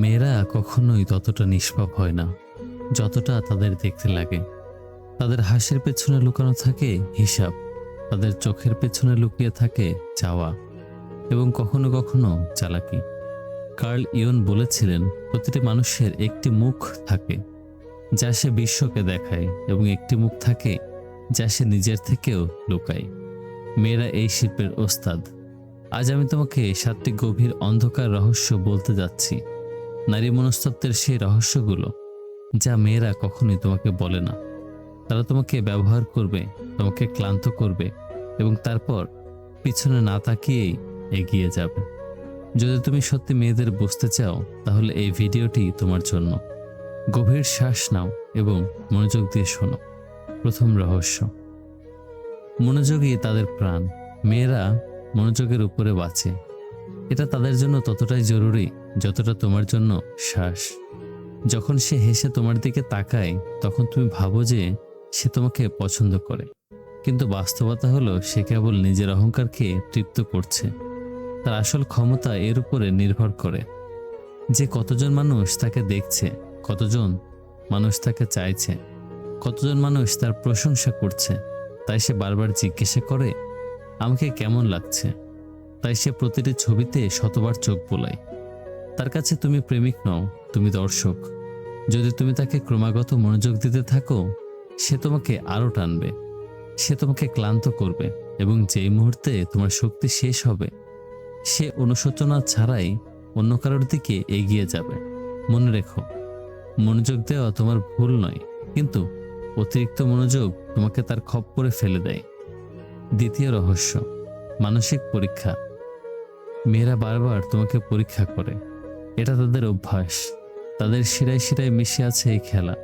মেয়েরা কখনোই ততটা নিষ্পাপ হয় না, যতটা তাদের দেখতে লাগে। তাদের হাসির পেছনে লুকানো থাকে হিসাব, তাদের চোখের পেছনে লুকিয়ে থাকে চাওয়া এবং কখনো কখনো চালাকি। কার্ল ইয়ন বলেছিলেন, প্রতিটি মানুষের একটি মুখ থাকে, যা সে বিশ্বকে দেখায় এবং একটি মুখ থাকে, যা সে নিজের থেকেও লুকায়। মেয়েরা এই শিল্পের ওস্তাদ। আজ আমি তোমাকে সাতটি গভীর অন্ধকার রহস্য বলতে যাচ্ছি। নারী মনস্তত্ত্বের সেই রহস্যগুলো যা মেয়েরা কখনোই তোমাকে বলে না। তারা তোমাকে ব্যবহার করবে, তোমাকে ক্লান্ত করবে এবং তারপর পিছনে না তাকিয়েই এগিয়ে যাবে। যদি তুমি সত্যি মেয়েদের বুঝতে চাও, তাহলে এই ভিডিওটি তোমার জন্য। গভীর শ্বাস নাও এবং মনোযোগ দিয়ে শোনো। প্রথম রহস্য। মনোযোগই তাদের প্রাণ। মেয়েরা মনোযোগের উপরে বাঁচে। এটা তাদের জন্য ততটাই জরুরি যতটা তোমার জন্য শ্বাস। যখন সে হেসে তোমার দিকে তাকায়, তখন তুমি ভাবো যে সে তোমাকে পছন্দ করে। কিন্তু বাস্তবতা হলো, সে কেবল নিজের অহংকারকে তৃপ্ত করছে। তার আসল ক্ষমতা এর উপরে নির্ভর করে। যে কতজন মানুষ তাকে দেখছে, কতজন মানুষ তাকে চাইছে, কতজন মানুষ তার প্রশংসা করছে, তাই সে বারবার জিজ্ঞাসা করে, আমাকে কেমন লাগছে? তাই সে প্রতিটি ছবিতে শতবার চোখ বোলায়। তার কাছে তুমি প্রেমিক নও, তুমি দর্শক। যদি তুমি তাকে ক্রমাগত মনোযোগ দিতে থাকো, সে তোমাকে আরও টানবে। সে তোমাকে ক্লান্ত করবে এবং যেই মুহূর্তে তোমার শক্তি শেষ হবে, সে অনুশোচনা ছাড়াই অন্য কারোর দিকে এগিয়ে যাবে। মনে রেখো, মনোযোগ দেওয়া তোমার ভুল নয়, কিন্তু অতিরিক্ত মনোযোগ তোমাকে তার খপ খপ্পরে ফেলে দেয়। দ্বিতীয় রহস্য, মানসিক পরীক্ষা। মেয়েরা বারবার তোমাকে পরীক্ষা করে। এটা তাদের অভ্যাস। তাদের শিরায় শিরায় মিশে আছে এই খেলা।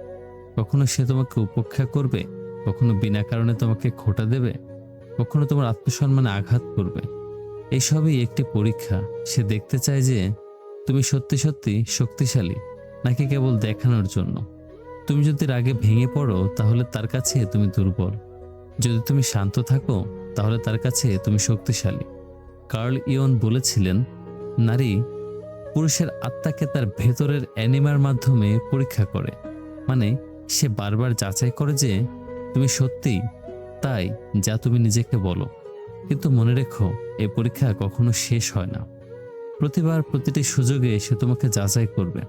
কখনো সে তোমাকে উপেক্ষা করবে, কখনো বিনা কারণে তোমাকে খোটা দেবে, কখনো তোমার আত্মসম্মানে আঘাত করবে। এসবই একটি পরীক্ষা। সে দেখতে চায় যে তুমি সত্যি সত্যি শক্তিশালী, নাকি কেবল দেখানোর জন্য। তুমি যদি রাগে ভেঙে পড়ো, তাহলে তার কাছে তুমি দুর্বল। যদি তুমি শান্ত থাকো, তাহলে তার কাছে তুমি শক্তিশালী। কার্ল ইয়ন বলেছিলেন, নারী পুরুষের আত্মাকে তার ভেতরের অ্যানিমার মাধ্যমে পরীক্ষা করে। মানে সে বারবার যাচাই করে যে, তুমি সত্যি? তাই, যা তুমি নিজেকে বলো। কিন্তু মনে রেখো এই পরীক্ষা কখনো শেষ হয় না। প্রতিবার প্রতিটি সুযোগে সে তোমাকে যাচাই করবে।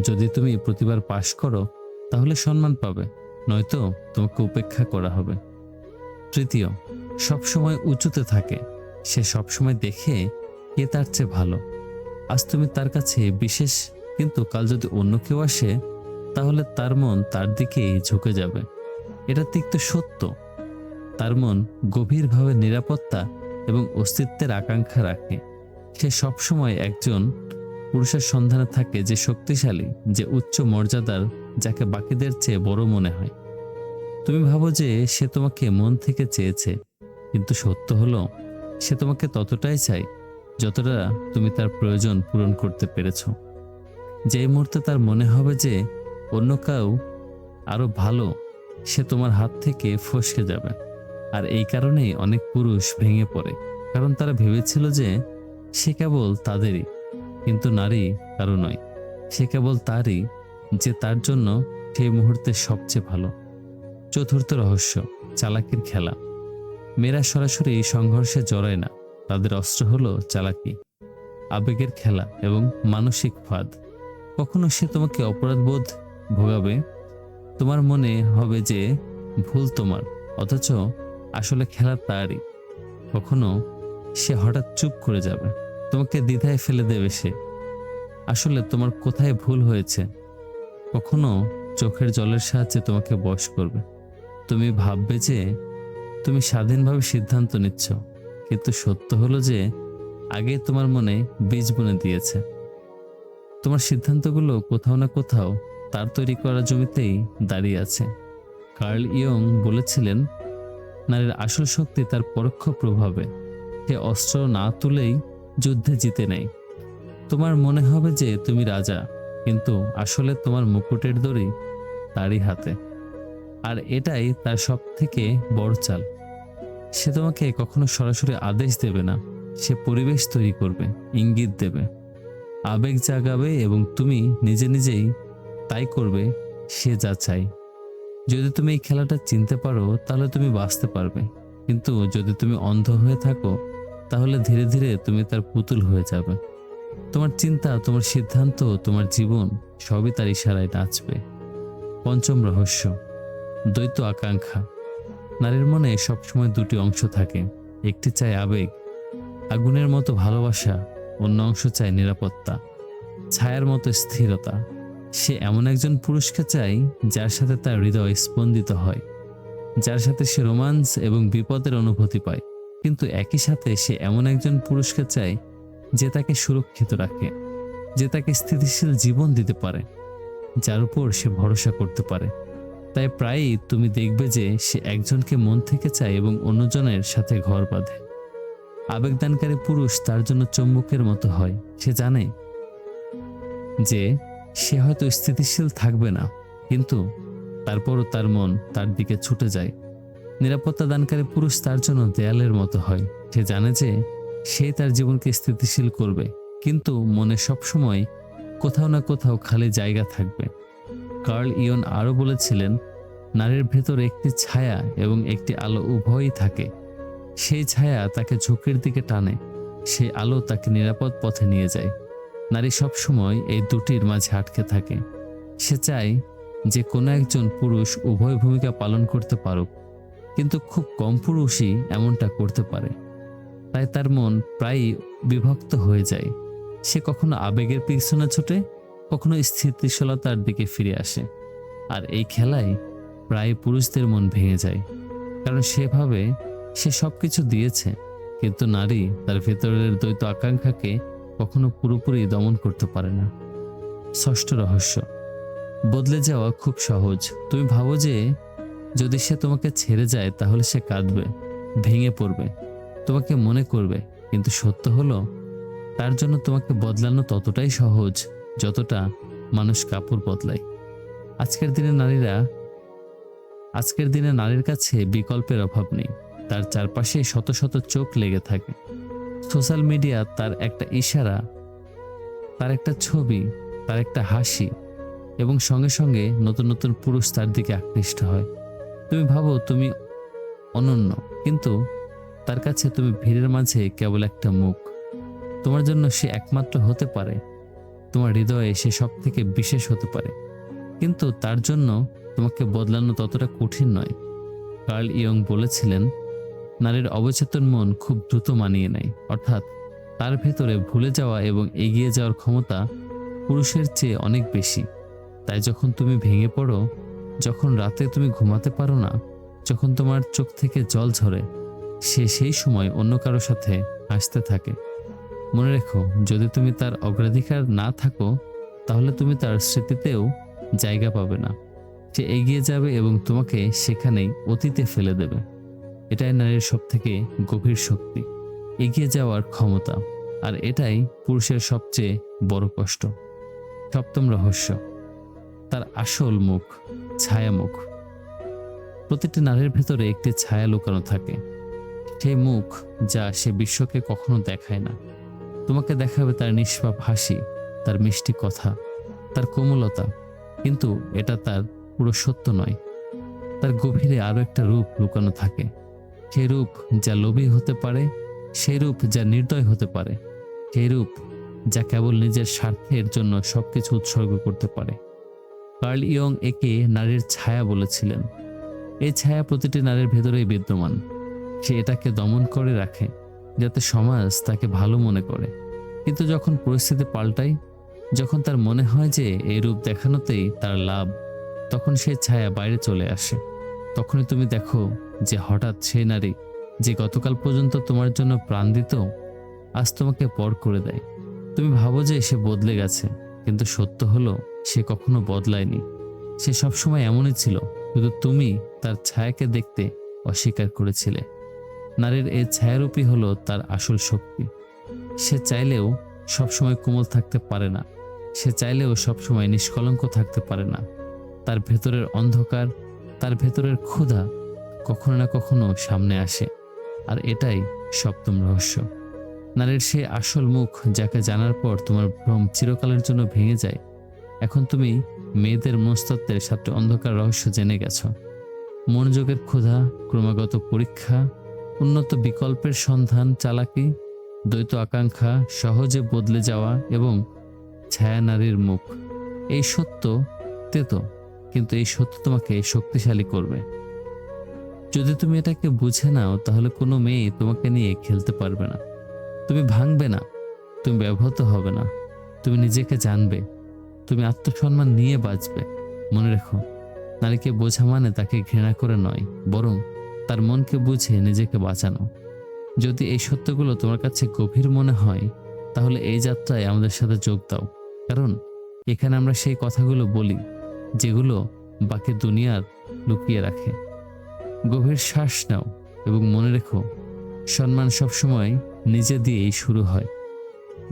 যদি তুমি প্রতিবার পাশ করো, তাহলে সম্মান পাবে, নয়তো তোমাকে উপেক্ষা করা হবে। তৃতীয়, সবসময় উঁচুতে থাকে। সে সবসময় দেখে কে তার চেয়ে ভালো। আজ তুমি তার কাছে বিশেষ, কিন্তু কাল যদি অন্য কেউ আসে, তাহলে তার মন তার দিকেই ঝুঁকে যাবে। এটা তিক্ত সত্য। তার মন গভীরভাবে নিরাপত্তা এবং অস্তিত্বের আকাঙ্ক্ষা রাখে। সে সবসময় একজন পুরুষের সন্ধানে থাকে যে শক্তিশালী, যে উচ্চ মর্যাদার, যাকে বাকিদের চেয়ে বড় মনে হয়। তুমি ভাবো যে সে তোমাকে মন থেকে চেয়েছে, কিন্তু সত্য হলো, সে তোমাকে ততটাই চাই যতটা তুমি তার প্রয়োজন পূরণ করতে পেরেছ। যেই মুহূর্তে তার মনে হবে যে অন্য কাউ আরও ভালো, সে তোমার হাত থেকে ফসকে যাবে। আর এই কারণেই অনেক পুরুষ ভেঙে পড়ে। কারণ তারা ভেবেছিল যে সে কেবল তাদেরই, কিন্তু নারী কারও নয়। সে কেবল তারই, যে তার জন্য সেই মুহূর্তে সবচেয়ে ভালো। চতুর্থ রহস্য, চালাকির খেলা। মেয়েরা সরাসরি সংঘর্ষে জড়ায় না। তাদের অস্ত্র হলো চালাকি, আবেগের খেলা এবং মানসিক ফাঁদ। কখনো সে তোমাকে অপরাধবোধ ভোগাবে? তোমার মনে হবে যে ভুল তোমার, অথচ আসলে খেলা তারই। কখনো সে হঠাৎ চুপ করে যাবে, তোমাকে দ্বিধায় ফেলে দেবে সে। আসলে তোমার কোথায় ভুল হয়েছে? কখনো চোখের জলের সাহায্যে তোমাকে বশ করবে। তুমি ভাববে যে তুমি স্বাধীনভাবে সিদ্ধান্ত নিচ্ছ। কিন্তু সত্য হলো যে আগে তোমার মনে বীজ বুনে দিয়েছে। তোমার সিদ্ধান্তগুলো কোথাও না কোথাও তার তৈরি করা জমিতেই দাঁড়িয়ে আছে। কার্ল ইয়ং বলেছিলেন, নারীর আসল শক্তি তার পরোক্ষ প্রভাবে। সে অস্ত্র না তুলেই যুদ্ধে জিতে নেয়। তোমার মনে হবে যে তুমি রাজা, কিন্তু আসলে তোমার মুকুটের দড়ি তারই হাতে। আর এটাই তার সব থেকে বড় চাল। সে তোমাকে কখনো সরাসরি আদেশ দেবে না। সে পরিবেশ তৈরি করবে, ইঙ্গিত দেবে। আবেগ জাগাবে এবং তুমি নিজে নিজেই তাই করবে, সে যা চাই যদি তুমি এই খেলাটা চিনতে পারো, তাহলে তুমি বাঁচতে পারবে। কিন্তু যদি তুমি অন্ধ হয়ে থাকো, তাহলে ধীরে ধীরে তুমি তার পুতুল হয়ে যাবে। তোমার চিন্তা, তোমার সিদ্ধান্ত, তোমার জীবন সবই তার ইশারায় নাচবে। পঞ্চম রহস্য, দ্বৈত আকাঙ্ক্ষা। নারীর মনে সবসময় দুটি অংশ থাকে। একটি চায় আবেগ, আগুনের মতো ভালোবাসা, অন্য অংশ চায় নিরাপত্তা। ছায়ার মতো স্থিরতা। সে এমন একজন পুরুষকে চায় যার সাথে তার হৃদয় স্পন্দিত হয়, যার সাথে সে রোমান্স এবং বিপদের অনুভূতি পায়। কিন্তু একই সাথে সে এমন একজন পুরুষকে চায় যে তাকে সুরক্ষিত রাখে, যে তাকে স্থিতিশীল জীবন দিতে পারে, যার উপর সে ভরসা করতে পারে। তাই প্রায়ই তুমি দেখবে যে সে একজনকে মন থেকে চায় এবং অন্যজনের সাথে ঘর বাঁধে। আবেগদানকারী পুরুষ তার জন্য চুম্বকের মতো হয়। সে জানে যে সে হয়তো স্থিতিশীল থাকবে না, কিন্তু তারপরও তার মন তার দিকে ছুটে যায়। নিরাপত্তা দানকারী পুরুষ তার জন্য দেয়ালের মতো হয়। সে জানে যে সে তার জীবনকে স্থিতিশীল করবে, কিন্তু মনে সবসময় কোথাও না কোথাও খালি জায়গা থাকবে। কার্ল ইয়ন আরও বলেছিলেন, নারীর ভেতর একটি ছায়া এবং একটি আলো উভয়ই থাকে। সেই ছায়া তাকে ঝুঁকির দিকে টানে সেই আলো তাকে নিরাপদ পথে নিয়ে যায়। নারী সবসময় এই দুটির মাঝে আটকে থাকে। সে চায় যে কোনো একজন পুরুষ উভয় ভূমিকা পালন করতে পারুক, কিন্তু খুব কম পুরুষই এমনটা করতে পারে। তাই তার মন প্রায়ই বিভক্ত হয়ে যায়। সে কখনো আবেগের পিছনে ছোটে কখনো স্থিতিশীলতার দিকে ফিরে আসে। আর এই খেলায় প্রায় পুরুষদের মন ভেঙে যায়। কারণ সেভাবে সে সব কিছু দিয়েছে, কিন্তু নারী তার ভেতরের দ্বৈত আকাঙ্ক্ষাকে কখনো পুরোপুরি দমন করতে পারে না। ষষ্ঠ রহস্য। বদলে যাওয়া খুব সহজ। তুমি ভাবো যে যদি সে তোমাকে ছেড়ে যায়, তাহলে সে কাঁদবে, ভেঙে পড়বে, তোমাকে মনে করবে, কিন্তু সত্য হলো তার জন্য তোমাকে বদলানো ততটাই সহজ যতটা মানুষ কাপড় বদলায়। আজকের দিনে নারীরা, আজকের দিনে নারীর কাছে বিকল্পের অভাব নেই। তার চারপাশে শত শত চোখ লেগে থাকে। সোশ্যাল মিডিয়া তার একটা ইশারা, তার একটা ছবি, তার একটা হাসি এবং সঙ্গে সঙ্গে নতুন নতুন পুরুষ তার দিকে আকৃষ্ট হয়। তুমি ভাবো তুমি অনন্য, কিন্তু তার কাছে তুমি ভিড়ের মাঝে কেবল একটা মুখ। তোমার জন্য সে একমাত্র হতে পারে তোমার হৃদয়ে সে সব থেকে বিশেষ হতে পারে। কিন্তু তার জন্য তোমাকে বদলানো ততটা কঠিন নয়। কার্ল ইয়ং বলেছিলেন, নারীর অবচেতন মন খুব দ্রুত মানিয়ে নেয়। অর্থাৎ তার ভেতরে ভুলে যাওয়া এবং এগিয়ে যাওয়ার ক্ষমতা পুরুষের চেয়ে অনেক বেশি। তাই যখন তুমি ভেঙে পড়ো, যখন রাতে তুমি ঘুমাতে পারো না, যখন তোমার চোখ থেকে জল ঝরে, সে সেই সময় অন্য কারোর সাথে হাসতে থাকে। মনে রেখো, যদি তুমি তার অগ্রাধিকার না থাকো, তাহলে তুমি তার স্মৃতিতেও জায়গা পাবে না। সে এগিয়ে যাবে এবং তোমাকে সেখানেই অতীতে ফেলে দেবে। এটাই নারীর সব থেকে গভীর শক্তি। এগিয়ে যাওয়ার ক্ষমতা। আর এটাই পুরুষের সবচেয়ে বড় কষ্ট। সপ্তম রহস্য। তার আসল মুখ ছায়া মুখ প্রতিটি নারীর ভেতরে একটি ছায়া লুকানো থাকে। সেই মুখ যা সে বিশ্বকে কখনো দেখায় না। তোমাকে দেখাবে তার নিষ্পাপ হাসি, তার মিষ্টি কথা, তার কোমলতা। কিন্তু এটা তার পুরো সত্য নয়। তার গভীরে আরও একটা রূপ লুকানো থাকে। সেই রূপ যা লোভী হতে পারে, সেই রূপ যা নির্দয় হতে পারে। সেই রূপ যা কেবল নিজের স্বার্থের জন্য সবকিছু উৎসর্গ করতে পারে। কার্ল ইয়ং একে নারীর ছায়া বলেছিলেন। এই ছায়া প্রতিটি নারীর ভেতরেই বিদ্যমান। সে এটাকে দমন করে রাখে। যাতে সমাজ তাকে ভালো মনে করে। কিন্তু যখন পরিস্থিতি পাল্টায়, যখন তার মনে হয় যে এই রূপ দেখানোতেই তার লাভ, তখন সে ছায়া বাইরে চলে আসে। তখনই তুমি দেখো যে হঠাৎ সেই নারী, যে গতকাল পর্যন্ত তোমার জন্য প্রাণ দিত, আজ তোমাকে পর করে দেয়। তুমি ভাবো যে সে বদলে গেছে, কিন্তু সত্য হলো সে কখনো বদলায়নি। সে সবসময় এমনই ছিল, শুধু তুমি তার ছায়াকে দেখতে অস্বীকার করেছিলে। নারীর এই ছায়ারূপী হলো তার আসল শক্তি। সে চাইলেও সবসময় কোমল থাকতে পারে না। সে চাইলেও সবসময় নিষ্কলঙ্ক থাকতে পারে না। তার ভেতরের অন্ধকার, তার ভেতরের ক্ষুধা কখনো না কখনো সামনে আসে। আর এটাই সপ্তম রহস্য। নারীর সেই আসল মুখ যাকে জানার পর তোমার ভ্রম চিরকালের জন্য ভেঙে যায়। এখন তুমি মেয়েদের মনস্তত্ত্বের সাথে অন্ধকার রহস্য জেনে গেছ। মনোযোগের ক্ষুধা, ক্রমাগত পরীক্ষা উন্নত বিকল্পের সন্ধান চালাকি, দ্বৈত আকাঙ্ক্ষা, সহজে বদলে যাওয়া এবং ছায়া নারীর মুখ। এই সত্য তেতো, কিন্তু এই সত্য তোমাকে শক্তিশালী করবে। যদি তুমি এটাকে বুঝে নাও, তাহলে কোনো মেয়ে তোমাকে নিয়ে খেলতে পারবে না। তুমি ভাঙবে না, তুমি ব্যবহৃত হবে না, তুমি নিজেকে জানবে, তুমি আত্মসম্মান নিয়ে বাঁচবে। মনে রেখো, নারীকে বোঝা মানে তাকে ঘৃণা করে নয়, বরং তার মনকে বুঝে নিজেকে বাঁচানো। যদি এই সত্যগুলো তোমার কাছে গভীর মনে হয়, তাহলে এই যাত্রায় আমাদের সাথে যোগ দাও। কারণ এখানে আমরা সেই কথাগুলো বলি, যেগুলো বাকি দুনিয়ার লুকিয়ে রাখে। গভীর শ্বাস নাও এবং মনে রেখো, সম্মান সবসময় নিজে দিয়েই শুরু হয়।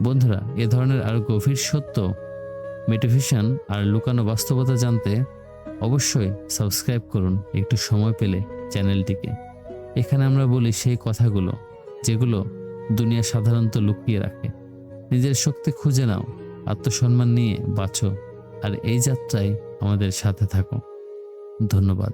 বন্ধুরা, এ ধরনের আরও গভীর সত্য মেটিফিশন আর লুকানো বাস্তবতা জানতে অবশ্যই সাবস্ক্রাইব করুন। একটু সময় পেলে চ্যানেলটিকে। এখানে আমরা বলি সেই কথাগুলো, যেগুলো দুনিয়া সাধারণত লুকিয়ে রাখে। নিজের শক্তি খুঁজে নাও, আত্মসম্মান নিয়ে বাঁচো, আর এই যাত্রায় আমাদের সাথে থাকো। ধন্যবাদ।